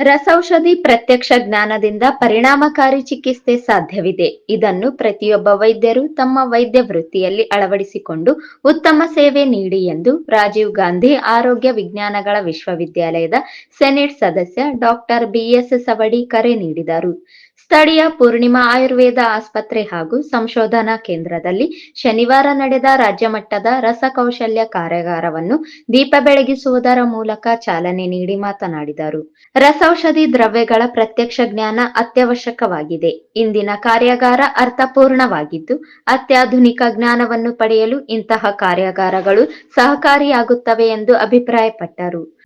ರಸೌಷಧಿ ಪ್ರತ್ಯಕ್ಷ ಜ್ಞಾನದಿಂದ ಪರಿಣಾಮಕಾರಿ ಚಿಕಿತ್ಸೆ ಸಾಧ್ಯವಿದೆ. ಇದನ್ನು ಪ್ರತಿಯೊಬ್ಬ ವೈದ್ಯರು ತಮ್ಮ ವೈದ್ಯ ವೃತ್ತಿಯಲ್ಲಿ ಅಳವಡಿಸಿಕೊಂಡು ಉತ್ತಮ ಸೇವೆ ನೀಡಿ ಎಂದು ರಾಜೀವ್ ಗಾಂಧಿ ಆರೋಗ್ಯ ವಿಜ್ಞಾನಗಳ ವಿಶ್ವವಿದ್ಯಾಲಯದ ಸೆನೆಟ್ ಸದಸ್ಯ ಡಾಕ್ಟರ್ ಬಿಎಸ್ ಸವಡಿ ಕರೆ ನೀಡಿದರು. ಸ್ಥಳೀಯ ಪೂರ್ಣಿಮಾ ಆಯುರ್ವೇದ ಆಸ್ಪತ್ರೆ ಹಾಗೂ ಸಂಶೋಧನಾ ಕೇಂದ್ರದಲ್ಲಿ ಶನಿವಾರ ನಡೆದ ರಾಜ್ಯ ಮಟ್ಟದ ರಸಕೌಶಲ್ಯ ಕಾರ್ಯಾಗಾರವನ್ನು ದೀಪ ಬೆಳಗಿಸುವುದರ ಮೂಲಕ ಚಾಲನೆ ನೀಡಿ ಮಾತನಾಡಿದರು. ರಸೌಷಧಿ ದ್ರವ್ಯಗಳ ಪ್ರತ್ಯಕ್ಷ ಜ್ಞಾನ ಅತ್ಯವಶ್ಯಕವಾಗಿದೆ. ಇಂದಿನ ಕಾರ್ಯಾಗಾರ ಅರ್ಥಪೂರ್ಣವಾಗಿದ್ದು, ಅತ್ಯಾಧುನಿಕ ಜ್ಞಾನವನ್ನು ಪಡೆಯಲು ಇಂತಹ ಕಾರ್ಯಾಗಾರಗಳು ಸಹಕಾರಿಯಾಗುತ್ತವೆ ಎಂದು ಅಭಿಪ್ರಾಯಪಟ್ಟರು.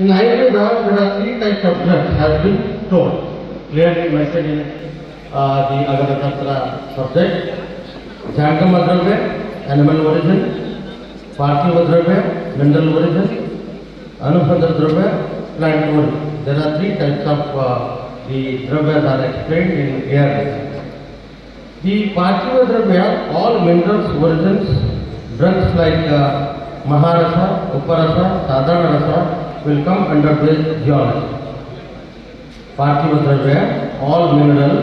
In Ayurveda, there are three types of drugs has been told, clearly mentioned in uh, the Agamatatra subject. Jankama Dravya, animal origin, Parthiva Dravya, mineral origin, Anupanda Dravya, plant origin. There are three types of uh, the Dravyas are explained in here. The Parthiva Dravya, all minerals origins, drugs like uh, Maharasa, Uparasa, Sadhana Rasa will come under the geology. पार्थिवद्रव्य all mineral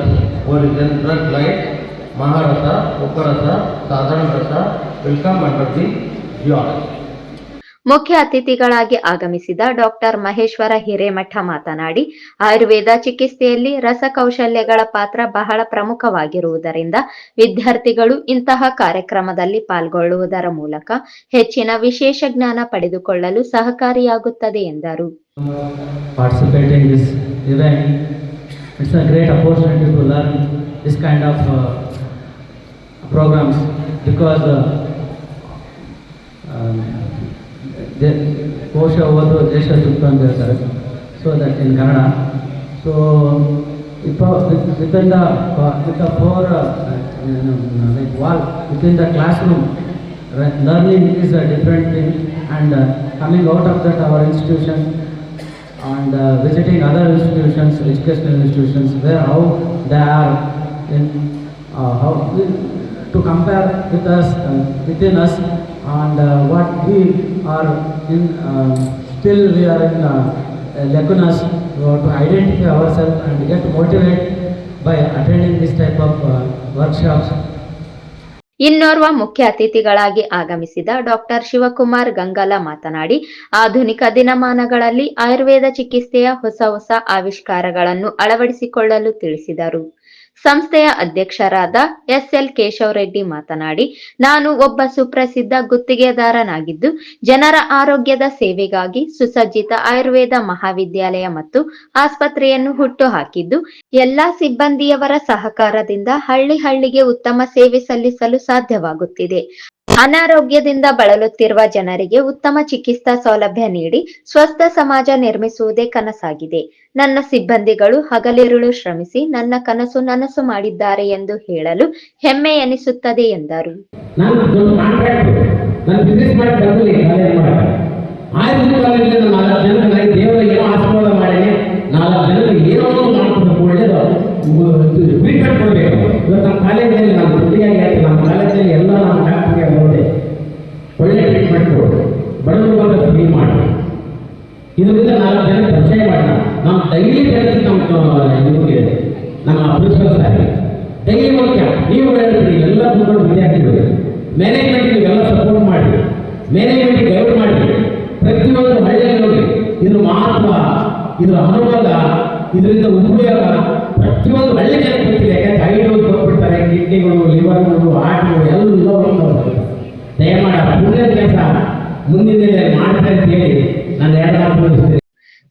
origin drug light महारस उपरस साधारण रस will come under the geology ಮುಖ್ಯ ಅತಿಥಿಗಳಾಗಿ ಆಗಮಿಸಿದ doctor Maheshwara Hiremath ಮಾತನಾಡಿ ಆಯುರ್ವೇದ ಚಿಕಿತ್ಸೆಯಲ್ಲಿ ರಸಕೌಶಲ್ಯಗಳ ಪಾತ್ರ ಬಹಳ ಪ್ರಮುಖವಾಗಿರುವುದರಿಂದ ವಿದ್ಯಾರ್ಥಿಗಳು ಇಂತಹ ಕಾರ್ಯಕ್ರಮದಲ್ಲಿ ಪಾಲ್ಗೊಳ್ಳುವುದರ ಮೂಲಕ ಹೆಚ್ಚಿನ ವಿಶೇಷ ಜ್ಞಾನ ಪಡೆದುಕೊಳ್ಳಲು ಸಹಕಾರಿಯಾಗುತ್ತದೆ ಎಂದರು. Uh, ಕೋಶ ಓದು ದೇಶ ಸುತ್ತ ಅಂತ ಹೇಳ್ತಾರೆ so that in Kannada so within the with the four uh, you know, like wall within the classroom re- learning is a different thing and uh, coming out of that our institution and uh, visiting other institutions, educational institutions, where how they are in, uh, how to compare with us, uh, within us, and uh, what we are in, uh, still we are in uh, lacunas, uh, to identify ourselves and get motivated by attending this type of uh, workshops. ಇನ್ನೋರ್ವ ಮುಖ್ಯ ಅತಿಥಿಗಳಾಗಿ ಆಗಮಿಸಿದ doctor Shivakumar ಗಂಗಲ ಮಾತನಾಡಿ ಆಧುನಿಕ ದಿನಮಾನಗಳಲ್ಲಿ ಆಯುರ್ವೇದ ಚಿಕಿತ್ಸೆಯ ಹೊಸ ಹೊಸ ಆವಿಷ್ಕಾರಗಳನ್ನು ಅಳವಡಿಸಿಕೊಳ್ಳಲು ತಿಳಿಸಿದರು ಸಂಸ್ಥೆಯ ಅಧ್ಯಕ್ಷರಾದ ಎಸ್ಎಲ್ ಕೇಶವರೆಡ್ಡಿ ಮಾತನಾಡಿ, ನಾನು ಒಬ್ಬ ಸುಪ್ರಸಿದ್ಧ ಗುತ್ತಿಗೆದಾರನಾಗಿದ್ದು, ಜನರ ಆರೋಗ್ಯದ ಸೇವೆಗಾಗಿ ಸುಸಜ್ಜಿತ ಆಯುರ್ವೇದ ಮಹಾವಿದ್ಯಾಲಯ ಮತ್ತು ಆಸ್ಪತ್ರೆಯನ್ನು ಹುಟ್ಟು ಹಾಕಿದ್ದು ಎಲ್ಲಾ ಸಿಬ್ಬಂದಿಯವರ ಸಹಕಾರದಿಂದ ಹಳ್ಳಿ ಹಳ್ಳಿಗೆ ಉತ್ತಮ ಸೇವೆ ಸಲ್ಲಿಸಲು ಸಾಧ್ಯವಾಗುತ್ತಿದೆ. ಅನಾರೋಗ್ಯದಿಂದ ಬಳಲುತ್ತಿರುವ ಜನರಿಗೆ ಉತ್ತಮ ಚಿಕಿತ್ಸಾ ಸೌಲಭ್ಯ ನೀಡಿ ಸ್ವಸ್ಥ ಸಮಾಜ ನಿರ್ಮಿಸುವುದೇ ಕನಸಾಗಿದೆ. ನನ್ನ ಸಿಬ್ಬಂದಿಗಳು ಹಗಲಿರುಳು ಶ್ರಮಿಸಿ ನನ್ನ ಕನಸು ನನಸು ಮಾಡಿದ್ದಾರೆ ಎಂದು ಹೇಳಲು ಹೆಮ್ಮೆ ಎನಿಸುತ್ತದೆ ಎಂದರು. ಆಯುರ್ವೇದ ಕಾಲೇಜಿಂದ ನಾಲ್ಕು ಜನರಿಗೆ ಏನೋ ಆಶೀರ್ವಾದ ಮಾಡೀನಿ ನಾಲ್ಕು ಜನರಿಗೆ ಏನೋ ಟ್ರೀಟ್ಮೆಂಟ್ ಕೊಡಬೇಕು ಇವತ್ತು ನಮ್ಮ ಕಾಲೇಜಲ್ಲಿ ನಮ್ಮ ವೃತ್ತಿಯಾಗಿ ಆಯ್ತು. ನಮ್ಮ ಕಾಲೇಜಲ್ಲಿ ಎಲ್ಲ ನಮ್ಮ ಡಾಕ್ಟ್ರಿಗೆ ಹೋದೆ ಒಳ್ಳೆ ಟ್ರೀಟ್ಮೆಂಟ್ ಕೊಡು ಬಡವರು ಫ್ರೀ ಮಾಡಿ ಇದರಿಂದ ನಾಲ್ಕು ಜನ ಪರಿಚಯ ಮಾಡೋಣ ನಮ್ಮ ಡೈಲಿ ಕೆಲಸ ನಮ್ಮ ನಿಮಗೆ ನಮ್ಮ ಪ್ರಿನ್ಸಿಪಲ್ ಸರ್ ಡೈಲಿ ಮುಖ್ಯ ನೀವು ಹೇಳ್ತೀರಿ. ಎಲ್ಲ ಕೂತ್ಕೊಂಡು ವಿದ್ಯಾರ್ಥಿಗಳು. ಮ್ಯಾನೇಜ್ಮೆಂಟ್ ನೀವೆಲ್ಲ ಸಪೋರ್ಟ್ ಮಾಡಿ ಮ್ಯಾನೇಜ್ಮೆಂಟ್ ಗೈಡ್ ಮಾಡಿ ಪ್ರತಿಯೊಂದು ಹಳ್ಳಿಯಲ್ಲಿ ನೋಡಿ. ಇದ್ರ ಮಹತ್ವ, ಇದರ ಅನುಭವ, ಇದರಿಂದ ಉಪಯೋಗ ಪ್ರತಿಯೊಂದು ಹಳ್ಳಿ ಜನಕ್ಕೆ ಗೊತ್ತಿದೆ ಯಾಕಂದ್ರೆ ಐದು ಹೋಗ್ಬಿಡ್ತಾರೆ ಕಿಡ್ನಿಗಳು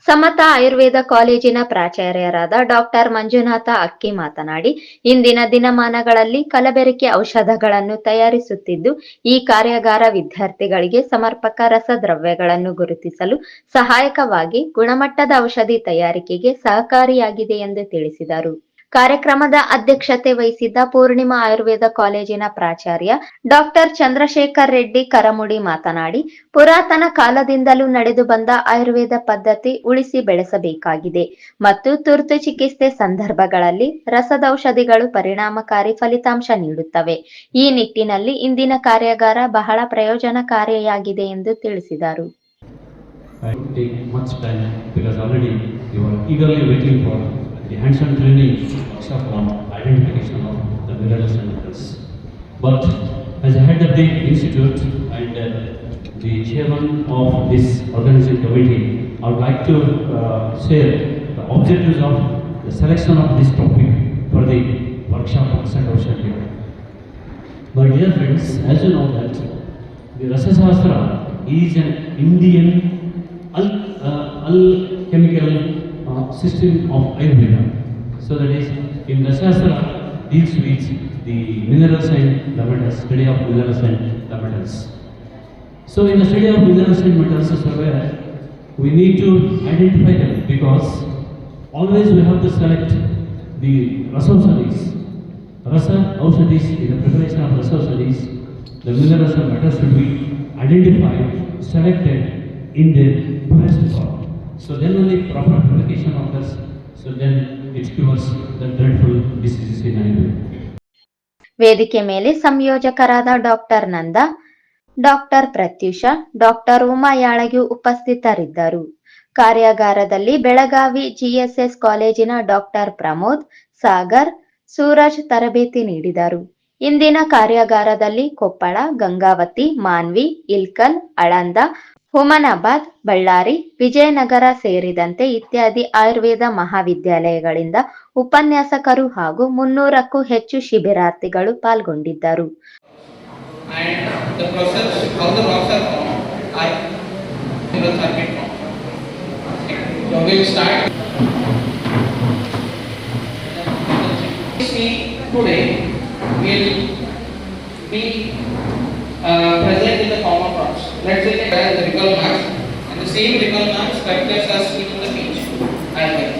ಸಮತಾ ಆಯುರ್ವೇದ ಕಾಲೇಜಿನ ಪ್ರಾಚಾರ್ಯರಾದ ಡಾಕ್ಟರ್ ಮಂಜುನಾಥ ಅಕ್ಕಿ ಮಾತನಾಡಿ, ಇಂದಿನ ದಿನಮಾನಗಳಲ್ಲಿ ಕಲಬೆರಕೆ ಔಷಧಗಳನ್ನು ತಯಾರಿಸುತ್ತಿದ್ದು, ಈ ಕಾರ್ಯಾಗಾರ ವಿದ್ಯಾರ್ಥಿಗಳಿಗೆ ಸಮರ್ಪಕ ರಸದ್ರವ್ಯಗಳನ್ನು ಗುರುತಿಸಲು ಸಹಾಯಕವಾಗಿ ಗುಣಮಟ್ಟದ ಔಷಧಿ ತಯಾರಿಕೆಗೆ ಸಹಕಾರಿಯಾಗಿದೆ ಎಂದು ತಿಳಿಸಿದರು. ಕಾರ್ಯಕ್ರಮದ ಅಧ್ಯಕ್ಷತೆ ವಹಿಸಿದ್ದ ಪೂರ್ಣಿಮಾ ಆಯುರ್ವೇದ ಕಾಲೇಜಿನ ಪ್ರಾಚಾರ್ಯ ಡಾಕ್ಟರ್ ಚಂದ್ರಶೇಖರ್ ರೆಡ್ಡಿ ಕರಮುಡಿ ಮಾತನಾಡಿ, ಪುರಾತನ ಕಾಲದಿಂದಲೂ ನಡೆದು ಬಂದ ಆಯುರ್ವೇದ ಪದ್ಧತಿ ಉಳಿಸಿ ಬೆಳೆಸಬೇಕಾಗಿದೆ ಮತ್ತು ತುರ್ತು ಚಿಕಿತ್ಸೆ ಸಂದರ್ಭಗಳಲ್ಲಿ ರಸದೌಷಧಿಗಳು ಪರಿಣಾಮಕಾರಿ ಫಲಿತಾಂಶ ನೀಡುತ್ತವೆ. ಈ ನಿಟ್ಟಿನಲ್ಲಿ ಇಂದಿನ ಕಾರ್ಯಾಗಾರ ಬಹಳ ಪ್ರಯೋಜನಕಾರಿಯಾಗಿದೆ ಎಂದು ತಿಳಿಸಿದರು. I take much time because already you are eagerly waiting for the hands-on training on identification of the minerals and. But as a head of the institute and uh, the chairman of this organizing committee, I would like to uh, share the objectives of the selection of this topic for the workshop on Santosh here. My dear friends, as you know that the Rasa Shastra is an Indian al- uh, alchemical system of Ayurveda. So that is, in Rasa Shastra deals with the minerals and the metals, study of minerals and the metals. So in the study of minerals and metals, as well, we need to identify them because always we have to select the rasausadis. Rasa ausadis, in the preparation of rasa ausadis, the minerals and metals should be identified, selected in their purest form. So then only proper application this, so then it cures the dreadful diseases in Ayurveda. ವೇದಿಕೆ ಮೇಲೆ ಸಂಯೋಜಕರಾದ doctor Nanda doctor Pratyusha doctor Uma Yalagi ಉಪಸ್ಥಿತರಿದ್ದರು. ಕಾರ್ಯಾಗಾರದಲ್ಲಿ Belagavi GSS ಕಾಲೇಜಿನ doctor Pramod Sagar Suraj ತರಬೇತಿ ನೀಡಿದರು. ಇಂದಿನ ಕಾರ್ಯಾಗಾರದಲ್ಲಿ ಕೊಪ್ಪಳ ಗಂಗಾವತಿ ಮಾನ್ವಿ ಇಲ್ಕಲ್ ಆಳಂದ ಹುಮನಾಬಾದ್ ಬಳ್ಳಾರಿ ವಿಜಯನಗರ ಸೇರಿದಂತೆ ಇತ್ಯಾದಿ ಆಯುರ್ವೇದ ಮಹಾವಿದ್ಯಾಲಯಗಳಿಂದ ಉಪನ್ಯಾಸಕರು ಹಾಗೂ ಮುನ್ನೂರಕ್ಕೂ ಹೆಚ್ಚು ಶಿಬಿರಾರ್ಥಿಗಳು ಪಾಲ್ಗೊಂಡಿದ್ದರು. is are as sweet on the peach almond.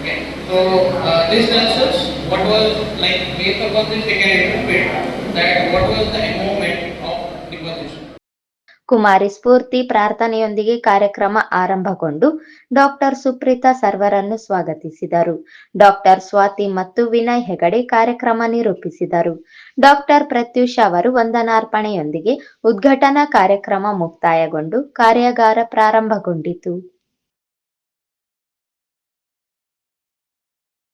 Okay, so uh, these dancers, what was like based upon this, they can interpret that what was the amount ಕುಮಾರಿ ಸ್ಫೂರ್ತಿ ಪ್ರಾರ್ಥನೆಯೊಂದಿಗೆ ಕಾರ್ಯಕ್ರಮ ಆರಂಭಗೊಂಡು ಡಾಕ್ಟರ್ ಸುಪ್ರೀತಾ ಸರ್ವರನ್ನು ಸ್ವಾಗತಿಸಿದರು. ಡಾಕ್ಟರ್ ಸ್ವಾತಿ ಮತ್ತು ವಿನಯ್ ಹೆಗಡೆ ಕಾರ್ಯಕ್ರಮ ನಿರೂಪಿಸಿದರು. ಡಾಕ್ಟರ್ ಪ್ರತ್ಯೂಷ್ ಅವರು ವಂದನಾರ್ಪಣೆಯೊಂದಿಗೆ ಉದ್ಘಾಟನಾ ಕಾರ್ಯಕ್ರಮ ಮುಕ್ತಾಯಗೊಂಡು ಕಾರ್ಯಾಗಾರ ಪ್ರಾರಂಭಗೊಂಡಿತು.